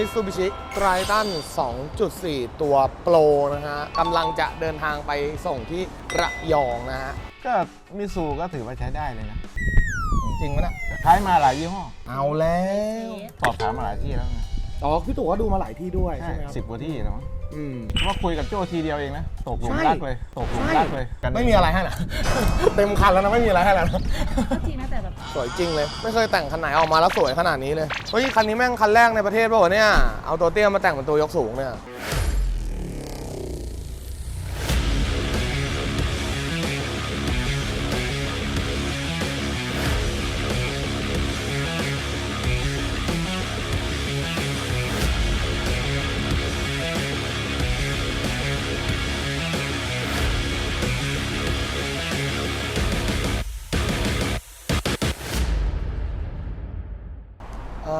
Mitsubishi Triton 2.4 ตัวโปรนะฮะกำลังจะเดินทางไปส่งที่ระยองนะฮะ ก็มิซูก็ถือว่าใช้ได้เลยนะ จริงไหมนะใช้มาหลายยี่ห้อ เอาแล้ว สอบถามมาหลายที่แล้วนะ อ๋อพี่ตู่ก็ดูมาหลายที่ด้วยใช่ใช่ไหมครับสิบกว่าที่แล้วมั้งอืม ว่าคุยกับโจ้ทีเดียวเองนะตกหลุมใช่ รักเลยตกหลุมรักเลยกันไม่มีอะไรให้นะ เต็มคันแล้วนะไม่มีอะไรให้แล้วนะก็จริงนะแต่แบบสวยจริงเลย ไม่เคยแต่งคันไหนออกมาแล้วสวยขนาดนี้เลยเฮ้ยคันนี้แม่งคันแรกในประเทศป่าวะเนี่ยเอาตัวเตี้ยมาแต่งเป็นตัวยกสูงเนี่ย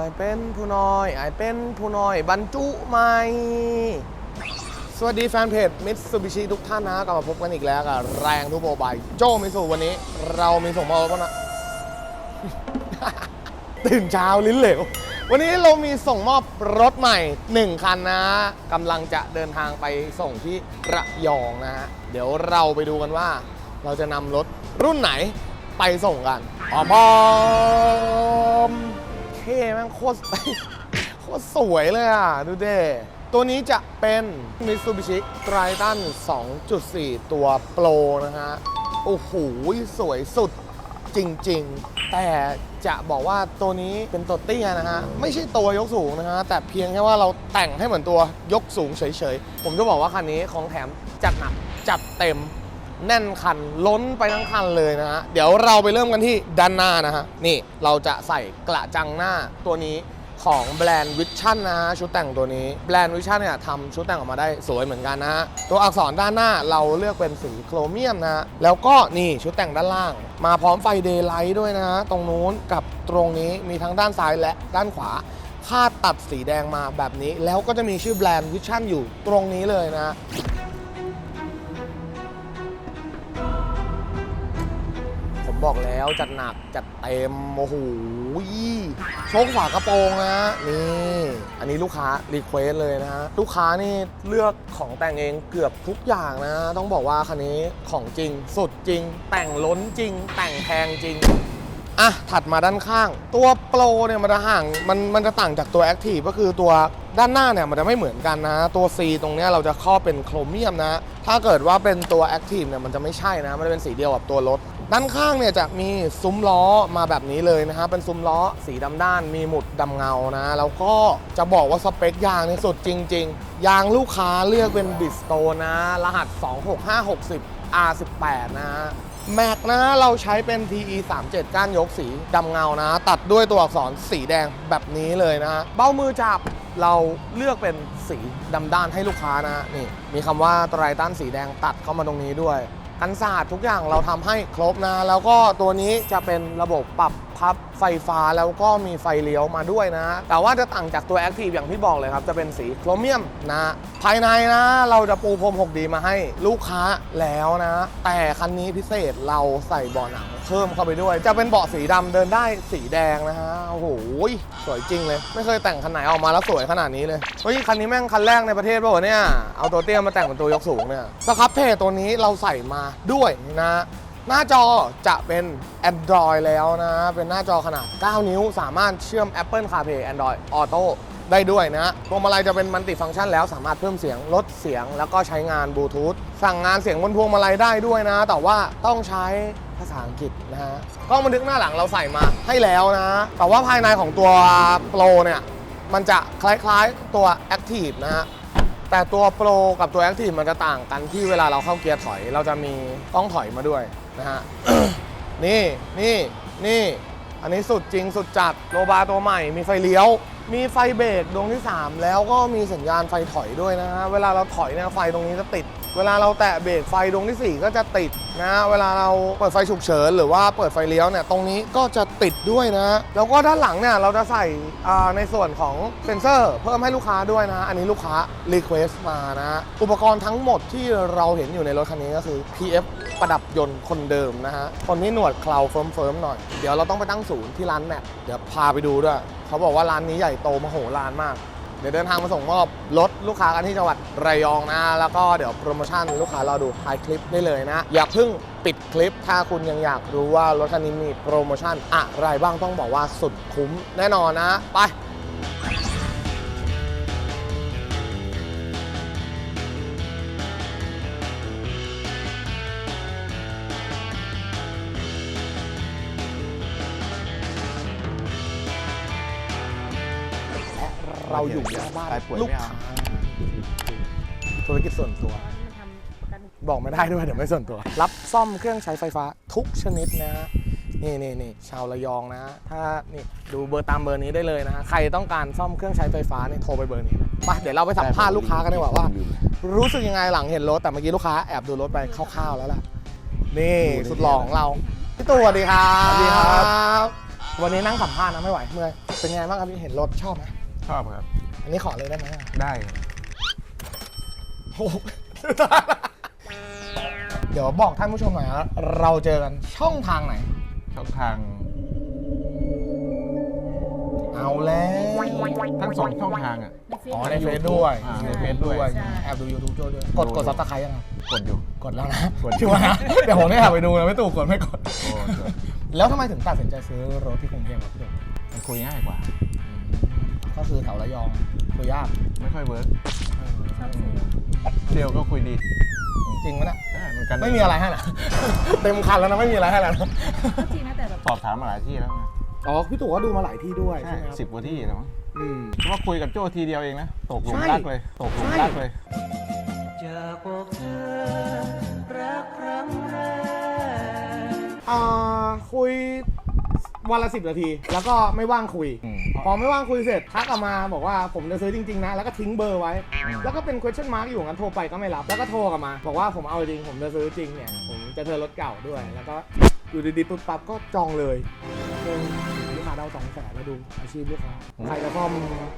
ายเป็นผู้น้อยอายเป็นผู้น้อยบรรจุใหม่สวัสดีแฟนเพจมิตซูบิชิทุกท่านนะกลับมาพบกันอีกแล้วกับแรงทุกโมบายโจมิสูวันนี้ เรามีส่งมอบแล้วนะ ตื่นเช้าลิ้นเหลว วันนี้เรามีส่งมอบรถใหม่ 1 คันนะกำลังจะเดินทางไปส่งที่ระยองนะฮะเดี๋ยวเราไปดูกันว่า เราจะนำรถรุ่นไหนไปส่งกันออมอม เท่แม่งโคตร โคตรสวยเลยอะ ดูเด้ตัวนี้จะเป็น Mitsubishi Triton 2.4 ตัวโปรนะฮะ โอ้โห สวยสุดจริง ๆ แต่จะบอกว่าตัวนี้เป็นตัวเตี้ยนะฮะ ไม่ใช่ตัวยกสูงนะฮะ แต่เพียงแค่ว่าเราแต่งให้เหมือนตัวยกสูงเฉยๆ ผมจะบอกว่าคันนี้ของแถมจัดหนักจัดเต็ม แน่นคันล้นไปทั้งคันเลยนะฮะเดี๋ยวเราไปเริ่มกันที่ด้านหน้านะฮะนี่เราจะใส่กระจังหน้าตัวนี้ของแบรนด์วิชั่นนะฮะชุดแต่งตัวนี้แบรนด์วิชั่นเนี่ยทำชุดแต่งออกมาได้สวยเหมือนกันนะฮะตัวอักษรด้านหน้าเราเลือกเป็นสีโครเมียมนะฮะแล้วก็นี่ชุดแต่งด้านล่าง มาพร้อมไฟเดย์ไลท์ด้วยนะฮะตรงนู้นกับตรงนี้มีทั้งด้านซ้ายและด้านขวาคาดตัดสีแดงมาแบบนี้ แล้วก็จะมีชื่อแบรนด์วิชั่นอยู่ตรงนี้เลยนะ บอกแล้วจัดหนักจัดเต็มโอ้โหโชคฝากระโปรงนะนี่ อันนี้ลูกค้ารีเควสเลยนะฮะลูกค้านี่เลือกของแต่งเองเกือบทุกอย่างนะ ต้องบอกว่าคันนี้ของจริงสุดจริง แต่งล้นจริง แต่งแพงจริงอะถัดมาด้านข้าง ตัวโปรเนี่ยมันจะห่างมันมันจะต่างจากตัว Active ก็คือตัวด้านหน้าเนี่ยมันจะไม่เหมือนกันนะ ตัว C ตรงเนี้ยเราจะครอบเป็นโครเมียมนะ ถ้าเกิดว่าเป็นตัว Active เนี่ยมันจะไม่ใช่นะ มันจะเป็นสีเดียวกับตัวรถ ด้านข้างเนี่ยจะมีซุ้มล้อมาแบบนี้เลยนะฮะเป็นซุ้มล้อสีดำด้าน มีหมุดดำเงานะแล้วก็จะบอกว่าสเปคยางนี่สุดจริง ๆ ยางลูกค้าเลือกเป็นบิสโตนะ รหัส 26560 R18 นะแม็กนะเราใช้เป็น TE 37ก้านยกสีดำเงานะ ตัดด้วยตัวอักษรสีแดงแบบนี้เลยนะเบ้ามือจับเราเลือกเป็นสีดำด้านให้ลูกค้านะนี่มีคำว่าไตรตันสีแดงตัดเข้ามาตรงนี้ด้วย กันศาสตร์ทุกอย่างเราทำให้ครบนะ แล้วก็ตัวนี้จะเป็นระบบปรับ พับไฟฟ้าแล้วก็มีไฟเลี้ยวมาด้วยนะ แต่ว่าจะต่างจากตัว Active อย่างที่บอกเลยครับ จะเป็นสีโครเมียมนะ ภายในนะเราจะปูพรม 6D มาให้ลูกค้าแล้วนะ แต่คันนี้พิเศษเราใส่เบาะหนังเพิ่มเข้าไปด้วย จะเป็นเบาะสีดำเดินได้สีแดงนะฮะโอ้โหสวยจริงเลย ไม่เคยแต่งคันไหนออกมาแล้วสวยขนาดนี้เลยเฮ้ยคันนี้แม่งคันแรกในประเทศป่าวะเนี่ยเอาตัวเตี้ยมาแต่งเป็นตัวยกสูงเนี่ยสครับเพจตัวนี้เราใส่มาด้วยนะ หน้าจอจะเป็น Android แล้วนะ เป็นหน้าจอขนาด 9 นิ้ว สามารถเชื่อม Apple CarPlay Android Auto ได้ด้วยนะพวงมาลัยจะเป็นมัลติฟังก์ชันแล้วสามารถเพิ่มเสียงลดเสียงแล้วก็ใช้งานบลูทูธสั่งงานเสียงบนพวงมาลัยได้ด้วยนะ แต่ว่าต้องใช้ภาษาอังกฤษนะฮะกล้องบันทึกหน้าหลังเราใส่มาให้แล้วนะ แต่ว่าภายในของตัว Pro เนี่ยมันจะคล้ายๆตัว Active นะฮะแต่ตัวโปรกับตัว Active มันจะต่างกันที่เวลาเราเข้าเกียร์ถอย เราจะมีกล้องถอยมาด้วย นะฮะ นี่นี่นี่ อันนี้สุดจริงสุดจัดโลบาตัวใหม่ มีไฟเลี้ยว มีไฟเบรกดวงที่ 3 แล้วก็มีสัญญาณไฟถอยด้วยนะฮะ เวลาเราถอยเนี่ยไฟตรงนี้จะติด เวลาเราแตะเบรกไฟดวงที่ 4 ก็จะติดนะเวลาเราเปิดไฟฉุกเฉินหรือว่าเปิดไฟเลี้ยวเนี่ยตรงนี้ก็จะติดด้วยนะ แล้วก็ด้านหลังเนี่ยเราจะใส่ในส่วนของเซ็นเซอร์เพิ่มให้ลูกค้าด้วยนะ อันนี้ลูกค้ารีเควสมานะ อุปกรณ์ทั้งหมดที่เราเห็นอยู่ในรถคันนี้ก็คือ PF ประดับยนต์คนเดิมนะฮะ คนที่หนวดเคราวเฟิร์มๆหน่อย เดี๋ยวเราต้องไปตั้งศูนย์ที่ร้านแม็กเดี๋ยวพาไปดูด้วย เขาบอกว่าร้านนี้ใหญ่โตมโหฬารมาก เดี๋ยวเดินทางมาส่งมอบรถลูกค้ากันที่จังหวัดระยองนะ แล้วก็เดี๋ยวโปรโมชั่นลูกค้ารอดูท้ายคลิปได้เลยนะ อย่าเพิ่งปิดคลิป ถ้าคุณยังอยากรู้ว่ารถคันนี้มีโปรโมชั่นอะไรบ้างต้องบอกว่าสุดคุ้มแน่นอนนะ ไป เราอยู่หน้าบ้านตายป่วยลูกไม่เอา ค้าธุรกิจส่วนตัว มันทำประกัน บอกไม่ได้ด้วยเดี๋ยวไม่ส่วนตัว รับซ่อมเครื่องใช้ไฟฟ้าทุกชนิดนะฮะนี่นี่นี่ชาวระยองนะ ถ้านี่ดูเบอร์ตามเบอร์นี้ได้เลยนะฮะใครต้องการซ่อมเครื่องใช้ไฟฟ้าเนี่ยโทรไปเบอร์นี้นะไปเดี๋ยวเราไปสัมภาษณ์ลูกค้ากันดีกว่าว่า รู้สึกยังไงหลังเห็นรถ แต่เมื่อกี้ลูกค้าแอบดูรถไปคร่าวๆแล้วล่ะ นี่สุดหล่อของเราพี่ตู่สวัสดีครับสวัสดีครับ วันนี้นั่งสัมภาษณ์นะไม่ไหวเมื่อยเป็นไงบ้างครับพี่เห็นรถชอบไหม ชอบครับ อันนี้ขอเลยได้ไหมอะได้ครับโอ้โหเดี๋ยวบอกท่านผู้ชมหน่อยนะเราเจอกันช่องทางไหน ช่องทางเอาแล้วทั้งสองช่องทางอะในเฟซอ๋อบุ๊กในเฟซด้วยอ่าในเฟซด้วย ใช่ แอบดู YouTube ด้วย กดกดซับสไครต์ยังครับกดอยู่ กดแล้วนะกด ชัวร์นะเดี๋ยวผมได้แอบไปดูนะไม่ตู่กดไม่กด โอ้เดี๋ยวแล้วทำไมถึงตัดสินใจซื้อรถที่กรุงเทพครับพี่ตู่มันคุยง่ายกว่า ก็คือแถวระยองคุยยากไม่ค่อยเวิร์กชอบซื้อเซลลก็คุยดีจริงไหมนะได้เหมือนกันไม่มีอะไรให้นะเต็มคันแล้วนะไม่มีอะไรให้แล้วนะก็จริงนะแต่แบบสอบถามมาหลายที่แล้วไงอ๋อพี่ตู่ก็ดูมาหลายที่ด้วยใช่ใช่ไหมครับสิบกว่าที่แล้วมั้งอืมเพราะว่าคุยกับโจ้ทีเดียวเองนะตกหลุมใช่รักเลยตกหลุมใช่รักเลยจากบอกเธอรักครั้งแรกอ่าคุย วันละสิบนาที แล้วก็ไม่ว่างคุยอืมพอไม่ว่างคุยเสร็จทักกลับมาบอกว่าผมจะซื้อจริงๆนะ แล้วก็ทิ้งเบอร์ไว้ แล้วก็เป็น question mark อยู่งั้นโทรไปก็ไม่รับ แล้วก็โทรกลับมา บอกว่าผมเอาจริงผมจะซื้อจริงเนี่ย ผมจะเทิร์นรถเก่าด้วย แล้วก็อยู่ดีๆปุ๊บปั๊บก็จองเลยเออลูกค้าเราสองแสนแล้วดูอาชีพลูกค้าใครจะซ่อม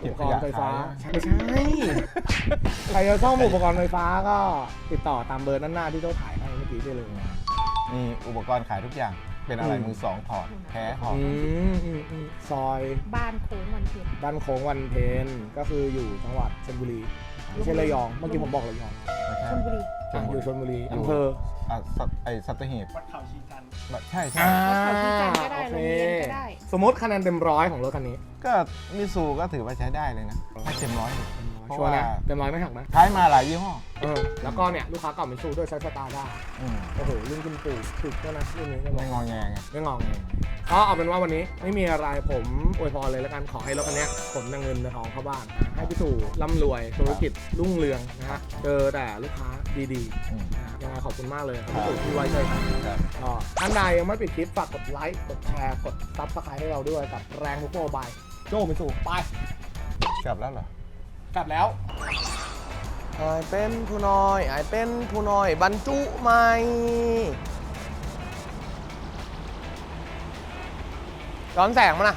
อุปกรณ์ไฟฟ้าไม่ใช่ใครจะซ่อมอุปกรณ์ไฟฟ้าก็ติดต่อตามเบอร์ด้านหน้าที่เจ้าถ่ายให้เมื่อกี้ได้เลยมีอุปกรณ์ขายทุกอย่าง เป็นอะไรอืมมือสองถอดแท้ถอดอืมอืมอืมซอยบ้านโค้งวันเพ็ญบ้านโค้งวันเพนก็คืออยู่จังหวัดชลบุรีไม่ใช่ระยองเมื่อกี้ผมบอกระยองไม่ใช่ชลบุรีชอะลบุรีอยู่ชลบุรีอยู่อำเภออะสัตไอสัตหีบวัดเขาชีจันใช่ใช่อ่าเขาที่จันทร์ก็ได้โอโรเคงเรียนก็ได้ สมมติคะแนนเต็มร้อยของรถคันนี้ ก็มิซูก็ถือว่าใช้ได้เลยนะให้เต็มร้อยเลยเพราะ ชัวร์ว่านะเต็มร้อยไม่หักนะใช้มาหลายยี่ห้อเออแล้วก็เนี่ยลูกค้าเก่ามิชูด้วยใช้สตาร์ได้อืมโอ้โหรุ่นคุณปู่ถึกด้วยนะรุ่นนี้ก็บอไม่กงอแงไงไม่งองไงก็เอาเป็นว่าวันนี้ไม่มีอะไรผมอวยพรเลยแล้วกันขอให้รถคันเนี้ยขนเงินในทองเข้าบ้านนะให้พี่ตู่ร่ำรวยธุรกิจรุ่งเรืองนะฮะเจอแต่ลูกค้าดีๆอืมนะฮะยังไงขอบคุณมากเลยครับพี่ตู่ที่ไว้ใจกันครับ ก็ท่านใดยังไม่ปิดคลิปฝากกดไลค์ กดแชร์ กดซับสไครต์ให้เราด้วยกับแรงทุกโมบายโจ้ไปสู่ไป กลับแล้วเหรอ กลับแล้วไอเป็นผู้น้อยไอเป็นผู้น้อย บรรจุใหม่ย้อนแสงมานะ